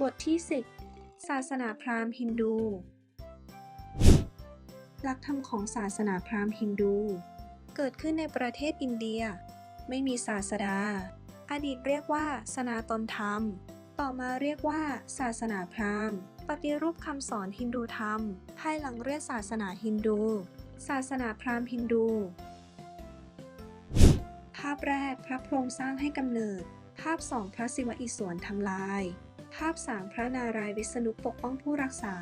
บทที่ 10 ศาสนาพราหมณ์ฮินดู หลักธรรมของศาสนาพราหมณ์ฮินดู เกิดขึ้นในประเทศอินเดีย ไม่มีศาสดา อดีตเรียกว่าสนาตนธรรม ต่อมาเรียกว่า ศาสนาพราหมณ์ ปฏิรูปคำสอนฮินดูธรรม ภายหลังเรียกศาสนาฮินดู ศาสนาพราหมณ์ฮินดู ภาพแรกพระพรหมสร้างให้กำเนิด ภาพสองพระศิวะอิศวรทำลาย ภาพสามพระนารายณ์วิษณุปกป้องผู้รักษา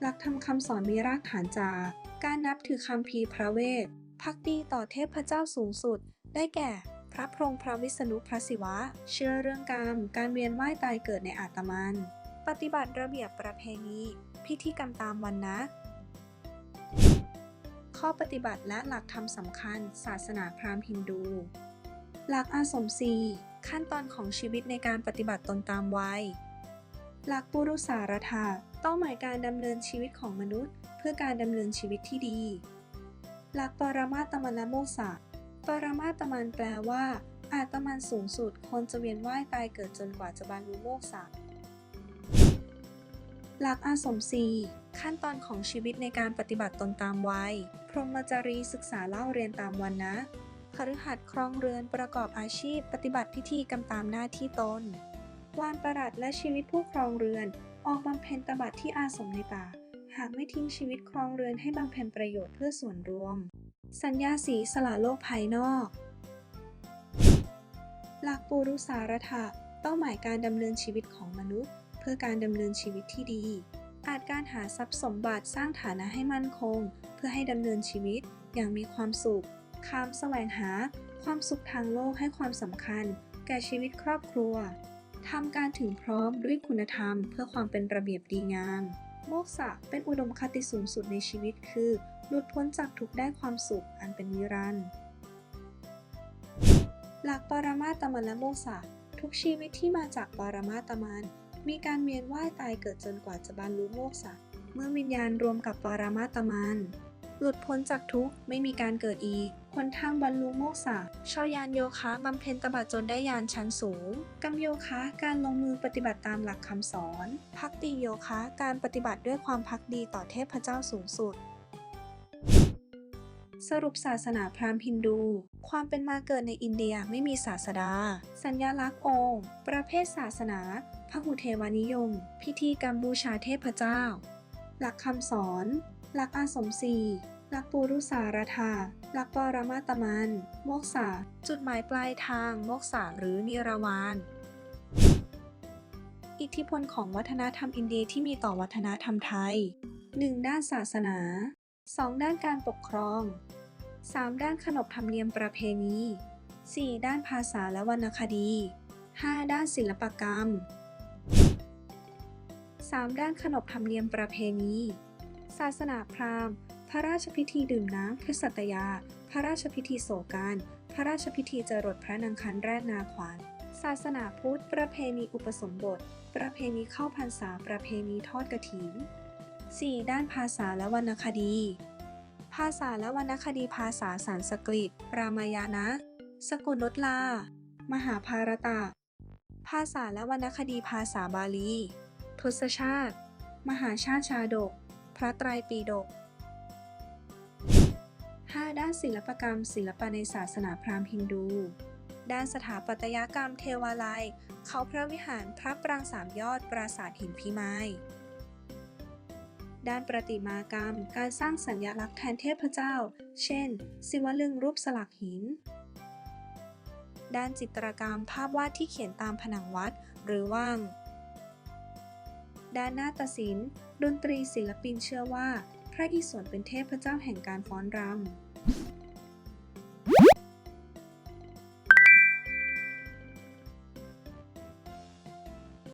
หลักธรรมคำสอนมีรากฐานจาก การนับถือคำพีพระเวทพักดีต่อเทพเจ้าสูงสุด ได้แก่ พระพรหมพระวิษณุพระศิวะ เชื่อเรื่องกรรม การเวียนว่ายตายเกิดในอาตมัน ปฏิบัติระเบียบประเพณี พิธีกรรมตามวันนะข้อปฏิบัติและหลักธรรมสำคัญ ศาสนาพราหมณ์ฮินดู หลักอาสมสี ขั้นตอนของชีวิตในการปฏิบัติตนตามวัย หลักปุรุสารถะเป้าหมายการดำเนินชีวิตของมนุษย์ เพื่อการดำเนินชีวิตที่ดี หลักปรมาตมันโมกษะปรมาตมันแปลว่า อาตมันสูงสุดคนจะเวียนว่ายตายเกิดจนกว่าจะบรรลุโมกษะหลักอาสมสีขั้นตอนของชีวิตในการปฏิบัติตนตามวัย พรหมจรีศึกษาเล่าเรียนตามวันนะ คฤหัสถ์ครองเรือนประกอบอาชีพ ปฏิบัติพิธีกรรมตามหน้าที่ตนวานประหลัดและชีวิตผู้ครองเรือน ออกบำเพ็ญตบะที่อาสมในป่า หากไม่ทิ้งชีวิตครองเรือนให้บำเพ็ญประโยชน์เพื่อส่วนรวม สัญญาสีสละโลกภายนอก หลักปูรุสารถะเป้าหมายการดำเนินชีวิตของมนุษย์ เพื่อการดำเนินชีวิตที่ดี อาจการหาทรัพย์สมบัติสร้างฐานะให้มั่นคง เพื่อให้ดำเนินชีวิตอย่างมีความสุข คามแสวงหาความสุขทางโลกให้ความสำคัญ แก่ชีวิตครอบครัวทำการถึงพร้อมด้วยคุณธรรม เพื่อความเป็นระเบียบดีงาม โมกษะเป็นอุดมคติสูงสุดในชีวิตคือ หลุดพ้นจากทุกได้ความสุขอันเป็นนิรันดร์หลักปรมาตมันและโมกษะทุกชีวิตที่มาจากปรมาตมัน มีการเวียนว่ายตายเกิดจนกว่าจะบรรลุโมกษะเมื่อวิญญาณรวมกับปรมาตมัน หลุดพ้นจากทุกไม่มีการเกิดอีกหนทางบรรลุโมกษะชอยานโยคะบำเพ็ญตบะจนได้ยานชั้นสูงกัมโยคะการลงมือปฏิบัติตามหลักคำสอนพักดีโยคะการปฏิบัติด้วยความพักดีต่อเทพเจ้าสูงสุดสรุปศาสนาพราหมณ์ฮินดู ความเป็นมาเกิดในอินเดียไม่มีศาสดา สัญญลักษณ์องค์ ประเภทศาสนาพหุเทวานิยม พิธีกรรมบูชาเทพเจ้า หลักคำสอน หลักอาสมสี ลักปูรุสารถาลักปรมาตมัน โมกษา จุดหมายปลายทาง โมกษาหรือนิรวาน อิทธิพลของวัฒนธรรมอินเดียที่มีต่อวัฒนธรรมไทย 1. ด้านศาสนา 2. ด้านการปกครอง 3. ด้านขนบธรรมเนียมประเพณี 4. ด้านภาษาและวรรณคดี 5. ด้านศิลปกรรม 3. ด้านขนบธรรมเนียมประเพณี ศาสนาพราหมณ์ พระราชพิธีดื่มน้ำพฤสัตยา พระราชพิธีโศการ พระราชพิธีจรดพระนางคันแรกนาขวานศาสนาพุทธ ประเพณีอุปสมบท ประเพณีเข้าพรรษา ประเพณีทอดกฐิน 4. ด้านภาษาและวรรณคดี ภาษาและวรรณคดีภาษาสันสกฤต รามายณะสกุลลลา มหาภารตะ ภาษาและวรรณคดีภาษาบาลี ทศชาติ มหาชาติชาดก พระไตรปิฎก ด้านศิลปกรรม ศิลปะในศาสนาพราหมณ์ฮินดู ด้านสถาปัตยกรรมเทวาลัย เขาพระวิหารพระปรางสามยอดปราสาทหินพิมายด้านประติมากรรม การสร้างสัญลักษณ์แทนเทพเจ้า เช่น ศิวลึงรูปสลักหิน ด้านจิตรกรรมภาพวาดที่เขียนตามผนังวัด หรือว่าง ด้านนาฏศิลป์ ดนตรีศิลปินเชื่อว่า พระอิศวรเป็นเทพเจ้าแห่งการฟ้อนรำ you